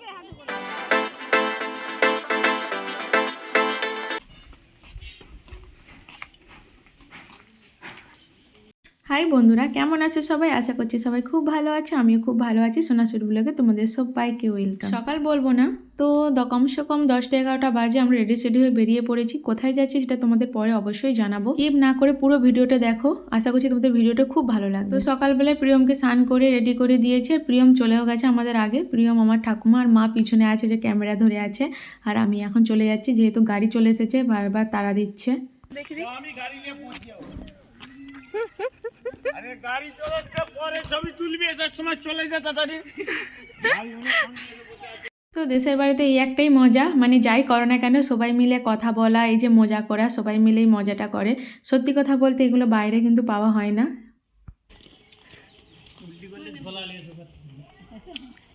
দিবে হ্যাঁ হাই বন্ধুরা, কেমন আছো সবাই? আশা করছি সবাই খুব ভালো আছে, আমিও খুব ভালো আছি। সোনাশুর ব্লগে তোমাদের সবাইকে ওয়েলকাম সকাল বলব না, তো কমসে কম দশটা এগারোটা বাজে, আমরা রেডি সেডি হয়ে বেরিয়ে পড়েছি। কোথায় যাচ্ছি সেটা তোমাদের পরে অবশ্যই জানাব। স্কিপ না করে পুরো ভিডিওটা দেখো, আশা করছি তোমাদের ভিডিওটা খুব ভালো লাগবে। তো সকালবেলায় প্রিয়মকে স্নান করে রেডি করে দিয়েছে, প্রিয়ম চলেও গেছে আমাদের আগে। প্রিয়ম আমার ঠাকুমা আর মা পিছনে আছে, যে ক্যামেরা ধরে আছে, আর আমি এখন চলে যাচ্ছি, যেহেতু গাড়ি চলে এসেছে, বারবার তাড়া দিচ্ছে। আরে গাড়ি চলাচ্ছে পরে ছবি তুলবি আসার সময় চলে যা তাড়াতাড়ি। তো দেশের বাড়িতে এই একটাই মজা মানে যাই করো না কেন সবাই মিলে কথা বলা এই যে মজা করা সবাই মিলেই মজাটা করে। সত্যি কথা বলতে এগুলো বাইরে কিন্তু পাওয়া হয় না।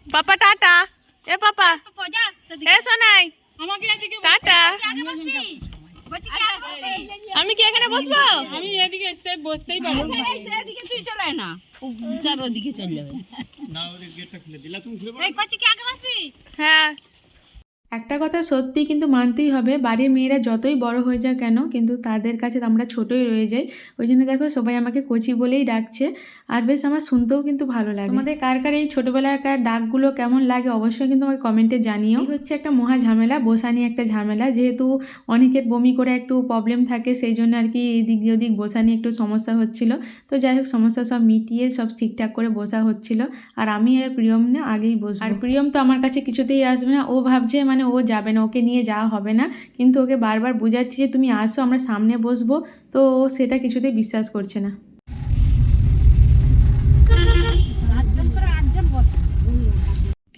Papa tata. এ পাপা। এ সোনাই। টাটা। আমি কি এখানে বসবো? আমি এদিকে এসে বসতেই পারব এদিকে তুই চলে না। তার ওদিকে চলে যাবে। না ওদিকে গেটটা খুলে দিলা তুমি খুলে এই কচি কি আগে বসবি? হ্যাঁ। একটা কথা সত্যি কিন্তু মানতেই হবে, বাড়ির মেয়েরা যতই বড় হয়ে যায় কেন, কিন্তু তাদের কাছে আমরা ছোটই রয়ে যাই। ওই জন্য দেখো সবাই আমাকে কচি বলেই ডাকছে। আর বেশ আমার শুনতেও কিন্তু ভালো লাগে। আমাদের কার কার এই ছোটোবেলাকার ডাকগুলো কেমন লাগে অবশ্যই কিন্তু আমাকে কমেন্টে জানিও। হচ্ছে একটা মহা ঝামেলা বসা নিয়ে একটা ঝামেলা। যেহেতু অনেকের বমি করে একটু প্রবলেম থাকে, সেই জন্য আর কি এদিক দিয়ে ওদিক বসা নিয়ে একটু সমস্যা হচ্ছিল। তো যাই হোক, সমস্যা সব মিটিয়ে সব ঠিকঠাক করে বসা হচ্ছিল। আর আমি আর প্রিয়ম না আগেই বসবো। আর প্রিয়ম তো আমার কাছে কিছুতেই আসবে না। ও ভাবছে মানে ও যাবে না, ওকে নিয়ে যাওয়া হবে না। কিন্তু ওকে বারবার বোঝাচ্ছি যে, তুমি আসো, আমরা সামনে বসবো। তো ও সেটা কিছুতেই বিশ্বাস করছে না।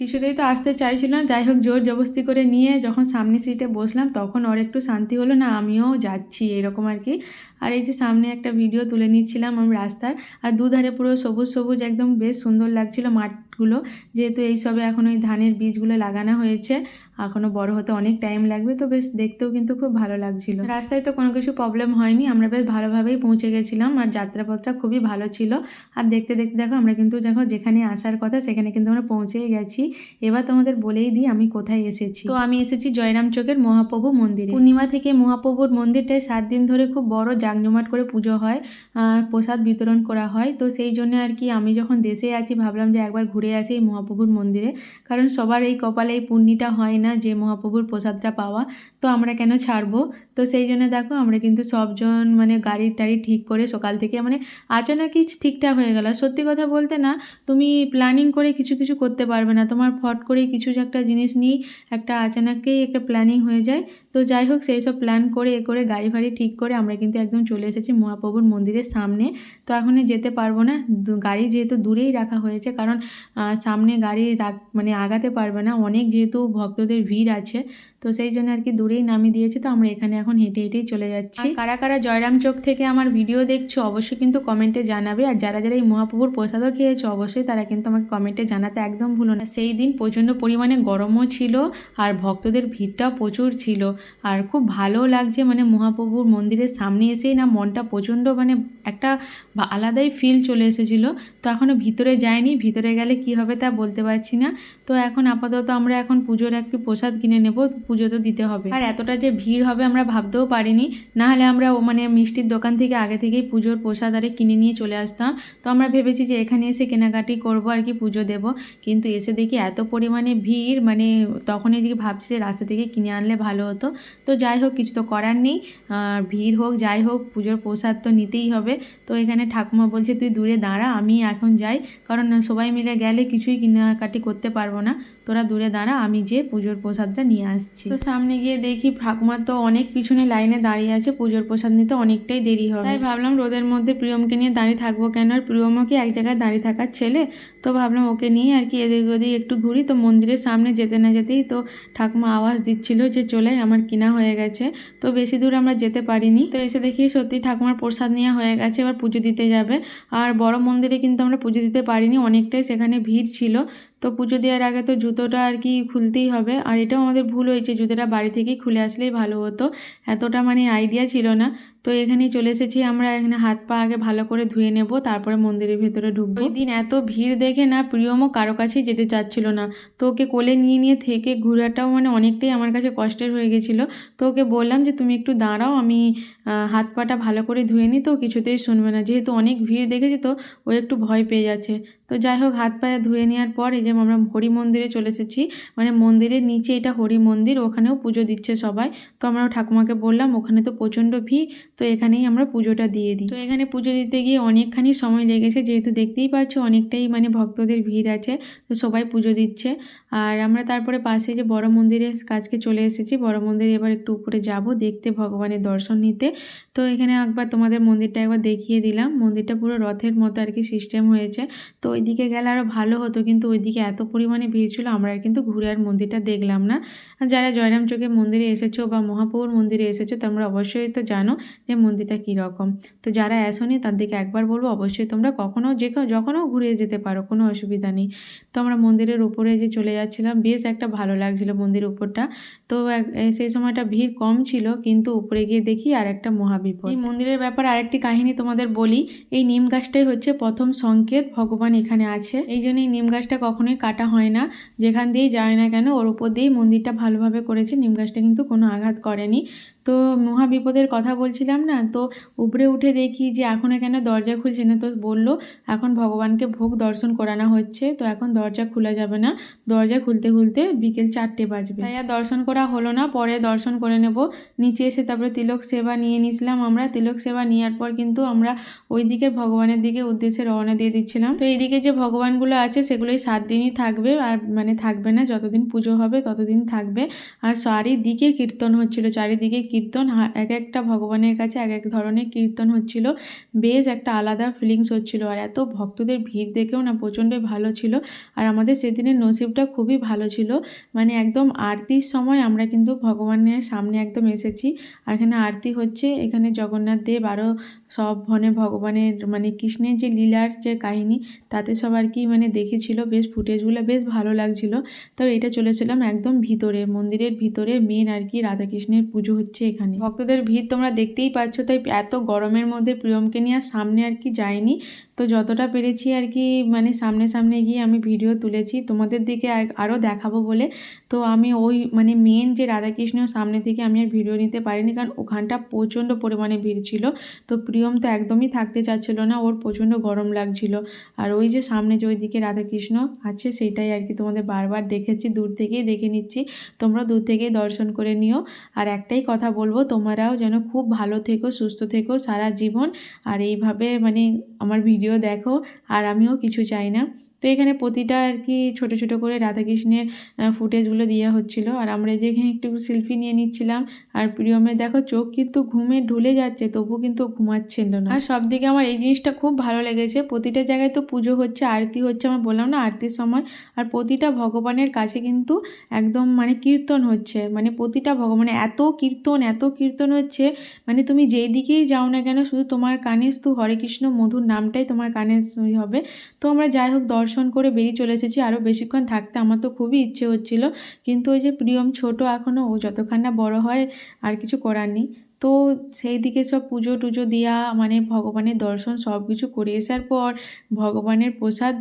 কিছুতেই তো আসতে চাইছিল না। যাই হোক, জোর জবস্তি করে নিয়ে যখন সামনে সিটে বসলাম, তখন ওর একটু শান্তি হলো না, আমিও যাচ্ছি এরকম আর কি। আর এই যে সামনে একটা ভিডিও তুলে নিচ্ছিলাম আমি রাস্তার, আর দুধারে পুরো সবুজ সবুজ, একদম বেশ সুন্দর লাগছিল মাঠগুলো। যেহেতু এই সবে এখন ওই ধানের বীজগুলো লাগানো হয়েছে এখনও বড় হতে অনেক টাইম লাগবে, তো বেশ দেখতেও কিন্তু খুব ভালো লাগছিল। রাস্তায় তো কোনো কিছু প্রবলেম হয়নি, আমরা বেশ ভালোভাবেই পৌঁছে গেছিলাম আর যাত্রাপথটা খুবই ভালো ছিল। আর দেখতে দেখতে দেখো, আমরা কিন্তু দেখো যেখানে আসার কথা সেখানে কিন্তু আমরা পৌঁছেই গেছি। এবার তোমাদের বলেই দিই আমি কোথায় এসেছি। তো আমি এসেছি জয়রাম চকের মহাপ্রভু মন্দিরে। পূর্ণিমা থেকে মহাপ্রভুর মন্দিরটায় সাত দিন ধরে খুব বড় জাঁকজমাট করে পুজো হয় প্রসাদ বিতরণ করা হয়। তো সেই জন্য আর কি আমি যখন দেশে আছি, ভাবলাম যে একবার ঘুরে আসি এই মহাপ্রভুর মন্দিরে। কারণ সবার এই কপালে এই পুণ্যিটা হয় না। যে মহাপ্রভুর প্রসাদটা পাওয়া, তো আমরা কেন ছাড়বো? তো সেই জন্য দেখো আমরা কিন্তু সবজন মানে গাড়ি টাড়ি ঠিক করে সকাল থেকে মানে আচানকই ঠিকঠাক হয়ে গেল। সত্যি কথা বলতে না, তুমি প্ল্যানিং করে কিছু কিছু করতে পারবে না। তোমার ফট করে কিছু একটা জিনিস নিয়েই একটা আচানকেই একটা প্ল্যানিং হয়ে যায়। তো যাই হোক, সেই সব প্ল্যান করে, এ করে গাড়ি ফাড়ি ঠিক করে আমরা কিন্তু একদম চলে এসেছি মহাপ্রভুর মন্দিরের সামনে। তো এখন যেতে পারব না। গাড়ি যেহেতু দূরেই রাখা হয়েছে, কারণ সামনে গাড়ি রাখ মানে আগাতে পারবে না। অনেক যেহেতু ভক্তদের ভিড় আছে, তো সেই জন্য আর কি দূরেই নামিয়ে দিয়েছে। তো আমরা এখানে এখন হেঁটে হেঁটেই চলে যাচ্ছি। কারা কারা জয়রাম চোখ থেকে আমার ভিডিও দেখছ, অবশ্যই কিন্তু কমেন্টে জানাবে। আর যারা যারা এই মহাপ্রভুর প্রসাদও খেয়েছো, অবশ্যই তারা কিন্তু আমাকে কমেন্টে জানাতে একদম ভুলো না। সেই দিন প্রচণ্ড পরিমাণে গরমও ছিল, আর ভক্তদের ভিড়টাও প্রচুর ছিল। আর খুব ভালো লাগছে মানে মহাপ্রভুর মন্দিরের সামনে এসেই না মনটা প্রচণ্ড মানে একটা আলাদাই ফিল চলে এসেছিল। তো এখনও ভিতরে যায়নি ভিতরে গেলে কি হবে তা বলতে পারছি না। তো এখন আপাতত আমরা এখন পুজোর একটু প্রসাদ কিনে নেব, পুজো তো দিতে হবে। আর এতটা যে ভিড় হবে আমরা ভাবতেও পারিনি, না হলে আমরা ও মানে মিষ্টির দোকান থেকে আগে থেকেই পুজোর প্রসাদ আরে কিনে নিয়ে চলে আসতাম। তো আমরা ভেবেছি যে এখানে এসে কেনাকাটি করব আর কি পুজো দেব। কিন্তু এসে দেখি এত পরিমাণে ভিড় মানে তখনই দিকে ভাবছি যে রাস্তা থেকে কিনে আনলে ভালো হতো। তো যাই হোক, কিছু তো করার নেই। ভিড় হোক, যাই হোক, পুজোর প্রসাদ তো নিতেই হবে। তো এখানে ঠাকুমা বলছে, তুই দূরে দাঁড়া, আমি এখন যাই। কারণ সবাই মিলে গেলে কিছুই কেনাকাটি করতে পারব না। তোরা দূরে দাঁড়া, আমি যে পুজোর প্রসাদটা নিয়ে আসছি। তো সামনে গিয়ে দেখি ঠাকুমা তো অনেক পিছনে লাইনে দাঁড়িয়ে আছে। পুজোর প্রসাদ নিতে অনেকটাই দেরি হবে। তাই ভাবলাম রোদের মধ্যে প্রিয়মকে নিয়ে দাঁড়িয়ে থাকব কেন? আর প্রিয়মও কি এক জায়গায় দাঁড়িয়ে থাকার ছেলে? তো ভাবলাম ওকে নিয়ে আর কি এদিক ওদিক একটু ঘুরি। তো মন্দিরের সামনে যেতে না যেতেই তো ঠাকুমা আওয়াজ দিচ্ছিল যে চলে, আমার কিনা হয়ে গেছে। তো বেশি দূর আমরা যেতে পারিনি। তো এসে দেখি সত্যি ঠাকুমার প্রসাদ নেওয়া হয়ে গেছে, এবার পুজো দিতে যাবে। আর বড় মন্দিরে কিন্তু আমরা পুজো দিতে পারিনি, অনেকটাই সেখানে ভিড় ছিল। তো পুজো দেওয়ার আগে তো জুতোটা আর কি খুলতেই হবে। আর এটাও আমাদের ভুল হয়েছে, জুতোটা বাড়ি থেকেই খুলে আসলেই ভালো হতো। এতটা মানে আইডিয়া ছিল না। তো এখানেই চলে এসেছি, আমরা এখানে হাত পা আগে ভালো করে ধুয়ে নেব, তারপরে মন্দিরের ভেতরে ঢুকবো। ওই দিন এত ভিড় দেখে না প্রিয়মও কারও কাছেই যেতে চাচ্ছিল না। তো ওকে কোলে নিয়ে নিয়ে থেকে ঘোরাটাও মানে অনেকটাই আমার কাছে কষ্টের হয়ে গেছিল। তো ওকে বললাম যে, তুমি একটু দাঁড়াও, আমি হাত পাটা ভালো করে ধুয়ে নিই, তো কিছুতেই শুনবে না। যেহেতু অনেক ভিড় দেখেছে তো, ও একটু ভয় পেয়ে যাচ্ছে। তো যাই হোক, হাত পায়ে ধুয়ে নেওয়ার পর এই যে আমরা হরি মন্দিরে চলে এসেছি। মানে মন্দিরের নিচে এটা হরি মন্দির, ওখানেও পুজো দিচ্ছে সবাই। তো আমরা ঠাকুমাকে বললাম, ওখানে তো প্রচণ্ড ভিড়, তো এখানেই আমরা পুজোটা দিয়ে দিই। তো এখানে পুজো দিতে গিয়ে অনেকখানি সময় লেগেছে, যেহেতু দেখতেই পাচ্ছ অনেকটাই মানে ভক্তদের ভিড় আছে, তো সবাই পুজো দিচ্ছে। আর আমরা তারপরে পাশে যে বড় মন্দিরের কাছকে চলে এসেছি, বড় মন্দিরে এবার একটু উপরে যাব, দেখতে ভগবানের দর্শন নিতে। তো এখানে একবার তোমাদের মন্দিরটা একবার দেখিয়ে দিলাম। মন্দিরটা পুরো রথের মতো আর কি সিস্টেম হয়েছে। তো ওইদিকে গেলে আরও ভালো হতো, কিন্তু ওইদিকে এত পরিমাণে ভিড় ছিল, আমরা কিন্তু ঘুরে আর মন্দিরটা দেখলাম না। যারা জয়রাম চোখে মন্দিরে এসেছ বা মহাপৌর মন্দিরে এসেছ, তোমরা অবশ্যই তো জানো যে মন্দিরটা কীরকম। তো যারা আসোনি, তাদেরকে একবার বলব, অবশ্যই তোমরা কখনও যে যখনও ঘুরে যেতে পারো, কোনো অসুবিধা নেই। তো আমরা মন্দিরের উপরে যে চলে যাচ্ছিলাম, বেশ একটা ভালো লাগছিল মন্দিরের উপরটা। তো সেই সময়টা ভিড় কম ছিল, কিন্তু উপরে গিয়ে দেখি আর একটা মহাবিপদ। এই মন্দিরের ব্যাপারে আরেকটি কাহিনী তোমাদের বলি। এই নিম গাছটাই হচ্ছে প্রথম সংকেত ভগবান এখানে আছে। এই জন্য এই নিম গাছটা কখনোই কাটা হয় না। যেখান দিয়েই যায় না কেন, ওর উপর দিয়েই মন্দিরটা ভালোভাবে করেছে। নিম গাছটা কিন্তু কোনো আঘাত করেনি। তো মহা বিপদের কথা বলছিলাম না? তো উপরে উঠে দেখি যে এখনও কেন দরজা খুলছে না। তো বলল, এখন ভগবানকে ভোগ দর্শন করানো হচ্ছে। তো এখন দরজা খোলা যাবে না। দরজা খুলতে খুলতে বিকেল চারটে বাজবে। তাই আর দর্শন করা হলো না। পরে দর্শন করে নেব। নিচে এসে তারপরে তিলক সেবা নিয়ে নিয়েছিলাম আমরা। তিলক সেবা নেওয়ার পর কিন্তু আমরা ওই দিকের ভগবানের দিকে উদ্দেশ্যে রওনা দিয়ে দিচ্ছিলাম। তো এইদিকে যে ভগবানগুলো আছে, সেগুলোই সাত দিনই থাকবে। আর মানে থাকবে না। যতদিন পুজো হবে, ততদিন থাকবে। আর চারিদিকে কীর্তন হচ্ছিল। চারিদিকে কীর্তন হা- এক একটা ভগবানের কাছে এক এক ধরনের কীর্তন হচ্ছিল। বেশ একটা আলাদা ফিলিংস হচ্ছিল। আর এত ভক্তদের ভিড় দেখেও না প্রচণ্ড ভালো ছিল। আর আমাদের সেদিনের নসিবটা খুবই ভালো ছিল। মানে একদম আরতির সময় আমরা কিন্তু ভগবানের সামনে একদম এসেছি। আর এখানে আরতি হচ্ছে। এখানে জগন্নাথ দেব আরও সব মানে ভগবানের মানে কৃষ্ণের যে লীলার যে কাহিনী, তাতে সব আর কি মানে দেখেছিল, বেশ ফুটেজগুলো বেশ ভালো লাগছিল। তো এটা চলেছিলাম একদম ভিতরে, মন্দিরের ভিতরে মেন আর কি রাধাকৃষ্ণের পুজো হচ্ছে এখানে। ভক্তদের ভিড় তোমরা দেখতেই পাচ্ছ, তাই এত গরমের মধ্যে প্রিয়মকে নিয়ে সামনে আর কি যায়নি তো যতটা পেরেছি আর কি মানে সামনে সামনে গিয়ে আমি ভিডিও তুলেছি, তোমাদের দিকে আর- আরও দেখাবো বলে। তো আমি ওই মানে মেন যে রাধাকৃষ্ণ সামনে থেকে আমি আর ভিডিও নিতে পারিনি, কারণ ওখানটা প্রচণ্ড পরিমাণে ভিড় ছিল। তো প্রিয়ম তো একদমই থাকতে চাচ্ছিল না, ওর প্রচণ্ড গরম লাগছিল। আর ওই যে সামনে যে ওইদিকে রাধাকৃষ্ণ আছে সেটাই আর কি তোমাদের বারবার দেখেছি, দূর থেকেই দেখে নিচ্ছি। তোমরা দূর থেকেই দর্শন করে নিও। আর একটাই কথা বলব, তোমরাও যেন খুব ভালো থেকো, সুস্থ থেকো সারা জীবন। আর এইভাবে মানে আমার ভিডিও দেখো, আর আমিও কিছু চাই না। তো এখানে প্রতিটা আর কি ছোট ছোট করে রাধাকৃষ্ণের ফুটেজগুলো দেওয়া হচ্ছিল। আর আমরা যে এখানে একটু সেলফি নিয়ে নিচ্ছিলাম। আর প্রিয়মের দেখো চোখ কিন্তু ঘুমে ঢুলে যাচ্ছে তবু কিন্তু ঘুমাচ্ছিল না। আর সব দিকে আমার এই জিনিসটা খুব ভালো লেগেছে। প্রতিটা জায়গায় তো পুজো হচ্ছে, আরতি হচ্ছে আমার বললাম না আরতির সময়। আর প্রতিটা ভগবানের কাছে কিন্তু একদম মানে কীর্তন হচ্ছে। মানে প্রতিটা ভগবানের এত কীর্তন এত কীর্তন হচ্ছে। মানে তুমি যেই দিকেই যাও না কেন, শুধু তোমার কানে শুধু হরে কৃষ্ণ মধুর নামটাই তোমার কানে হবে। তো আমরা যাই হোক দর্শন করে বেরিয়ে চলে এসেছি। আরও বেশিক্ষণ থাকতে আমার তো খুবই ইচ্ছে হচ্ছিল। কিন্তু ওই যে প্রিয়ম ছোট এখনও ও যতক্ষণ না বড় হয়, আর কিছু করার নেই। তো সেই দিকে সব পুজো টুজো দেওয়া মানে ভগবানের দর্শন সব কিছু করে আসার পর, ভগবানের প্রসাদ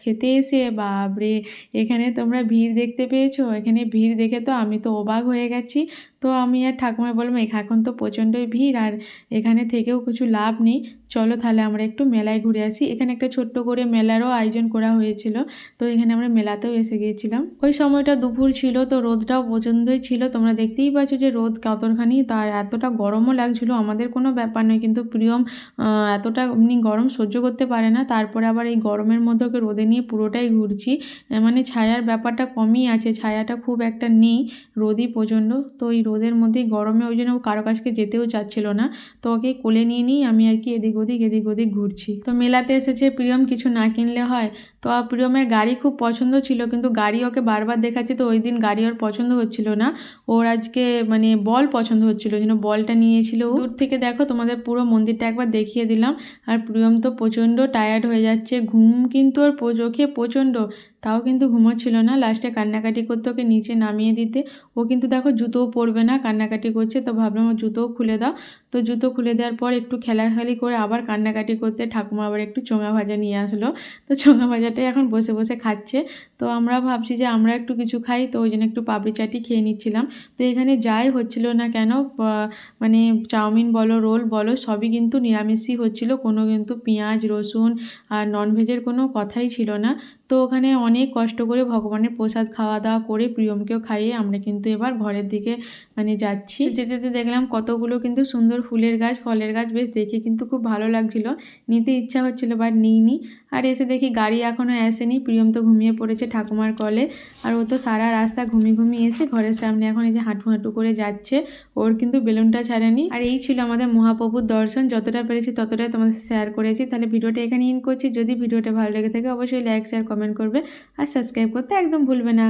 খেতে এসে, বাপরে! এখানে তোমরা ভিড় দেখতে পেয়েছ? এখানে ভিড় দেখে তো আমি তো অবাক হয়ে গেছি। তো আমি আর ঠাকুমায় বললাম "এখা- এখন তো প্রচণ্ডই ভিড় আর এখানে থেকেও কিছু লাভ নেই। চলো তাহলে আমরা একটু মেলায় ঘুরে আসি। এখানে একটা ছোট্ট করে মেলারও আয়োজন করা হয়েছিল। তো এখানে আমরা মেলাতেও এসে গিয়েছিলাম। ওই সময়টা দুপুর ছিল, তো রোদটাও প্রচণ্ডই ছিল। তোমরা দেখতেই পাচ্ছ যে রোদ কতখানি, তার এতটা গরমও লাগছিল। আমাদের কোনো ব্যাপার নয়, কিন্তু প্রিয়ম এতটা এমনি গরম সহ্য করতে পারে না। তারপরে আবার এই গরমের মধ্যে ওকে রোদে নিয়ে পুরোটাই ঘুরছি। মানে ছায়ার ব্যাপারটা কমই আছে, ছায়াটা খুব একটা নেই, রোদই প্রচণ্ড। তো এই রোদের মধ্যেই গরমে ওই জন্য ও কারও কাছকে যেতেও চাচ্ছিল না। তো ওকে কোলে নিয়ে নিই আমি আর কি এদিক ওদিক এদিক ওদিক ঘুরছি। তো মেলাতে এসেছে প্রিয়ম কিছু না কিনলে হয়। তো প্রিয়মের গাড়ি খুব পছন্দ ছিল, কিন্তু গাড়ি ওকে বারবার দেখাচ্ছে, তো ওই দিন গাড়ি ওর পছন্দ হচ্ছিল না। ওর আজকে মানে বল পছন্দ হচ্ছিল যেন বলটা নিয়েছিল। দূর থেকে দেখো তোমাদের পুরো মন্দিরটা একবার দেখিয়ে দিলাম। আর প্রিয়ম তো প্রচণ্ড টায়ার্ড হয়ে যাচ্ছে, ঘুম কিন্তু ওর চোখে প্রচণ্ড। তাও কিন্তু ঘুমোচ্ছিল না। লাস্টে কান্নাকাটি করতে ওকে নিচে নামিয়ে দিতে। ও কিন্তু দেখো জুতোও পরবে না, কান্নাকাটি করছে। তো ভাবলাম ও জুতোও খুলে দাও। তো জুতো খুলে দেওয়ার পর একটু খেলাখালি করে আবার কান্নাকাটি করতে ঠাকুমা আবার একটু চোঙা ভাজা নিয়ে আসলো। তো চোঙা ভাজাটাই এখন বসে বসে খাচ্ছে। তো আমরা ভাবছি যে আমরা একটু কিছু খাই, তো ওই জন্য একটু পাপড়ি চাটি খেয়ে নিচ্ছিলাম। তো এখানে যাই হচ্ছিল না কেন মানে চাউমিন বলো, রোল বলো, সবই কিন্তু নিরামিষই হচ্ছিল। কোনো কিন্তু পেঁয়াজ, রসুন আর ননভেজের কোনো কথাই ছিল না। তো ওখানে অনেক কষ্ট করে ভগবানের প্রসাদ খাওয়া দাওয়া করে প্রিয়মকেও খাইয়ে আমরা কিন্তু এবার ঘরের দিকে মানে যাচ্ছি। যেতে যেতে দেখলাম কতগুলো কিন্তু সুন্দর ফুলের গাছ, ফলের গাছ বেশ দেখে কিন্তু খুব ভালো লাগছিল। নিতে ইচ্ছা হচ্ছিল বাট নিইনি। আর এসে দেখি গাড়ি এখনও আসেনি। প্রিয়ম তো ঘুমিয়ে পড়েছে ঠাকুমার কলে। আর ও তো সারা রাস্তা ঘুমিয়ে ঘুমিয়ে এসে ঘরের সামনে এখন এই যে হাঁটু হাঁটু করে যাচ্ছে। ওর কিন্তু বেলুনটা ছাড়েনি। আর এই ছিল আমাদের মহাপ্রভুর দর্শন। যতটা পেরেছি ততটাই তোমাদের শেয়ার করেছি। তাহলে ভিডিওটা এখানে ইন করছি। যদি ভিডিওটা ভালো লেগে থাকে, অবশ্যই লাইক শেয়ার কমেন্ট করবে। আর সাবস্ক্রাইব করতে একদম ভুলবে না।